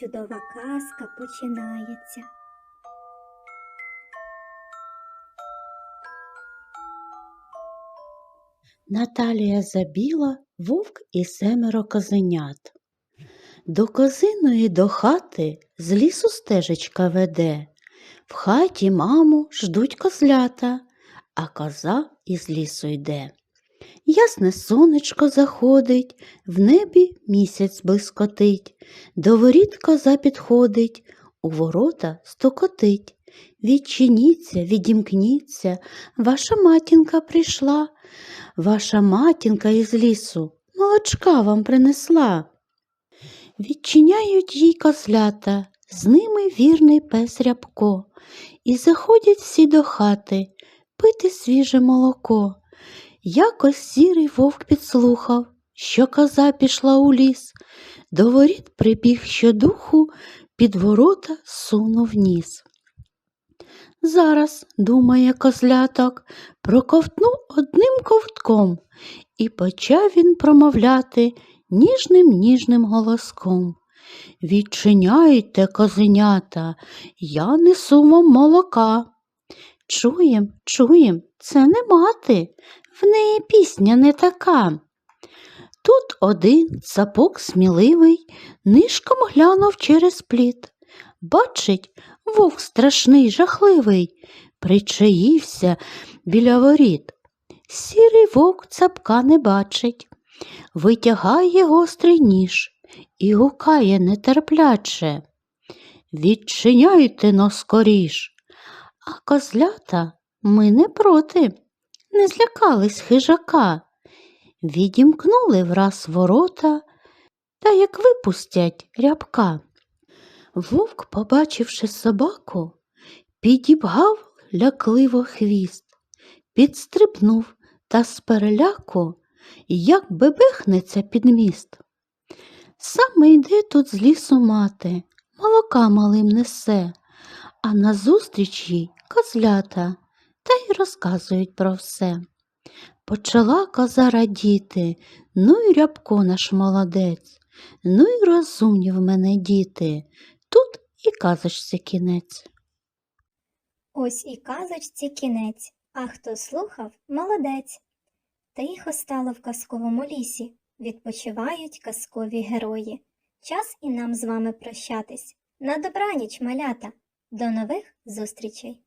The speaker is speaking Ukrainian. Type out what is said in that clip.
чудова казка починається. Наталія Забіла, вовк і семеро козенят. До козиної до хати з лісу стежечка веде. В хаті маму ждуть козлята, а коза із лісу йде. Ясне сонечко заходить, в небі місяць блискотить, до воріт коза підходить, у ворота стукотить. Відчиніться, відімкніться, ваша матінка прийшла. Ваша матінка із лісу молочка вам принесла. Відчиняють їй козлята, з ними вірний пес рябко, і заходять всі до хати пити свіже молоко. Якось сірий вовк підслухав, що коза пішла у ліс, до воріт прибіг щодуху, під ворота сунув ніс. Зараз, думає козляток, проковтну одним ковтком, і почав він промовляти ніжним ніжним голоском. Відчиняйте, козенята, я несу вам молока. Чуєм, чуєм, це не мати, в неї пісня не така. Тут один цапок сміливий нишком глянув через пліт. Бачить, вовк страшний, жахливий, причаївся біля воріт. Сірий вовк цапка не бачить, витягає гострий ніж і гукає нетерпляче. Відчиняйте но скоріш. А козлята ми не проти, не злякались хижака. Відімкнули враз ворота, та як випустять рябка. Вовк, побачивши собаку, підібгав лякливо хвіст, підстрибнув та з переляку, як бебехнеться під міст. Саме йде тут з лісу мати, молока малим несе, а назустріч їй козлята та й розказують про все. Почала коза радіти, ну й рябко наш молодець, ну й розумні в мене діти, тут і казочці кінець. Ось і казочці кінець, а хто слухав, молодець. Тихо стало в казковому лісі, відпочивають казкові герої. Час і нам з вами прощатись. На добраніч, малята. До нових зустрічей!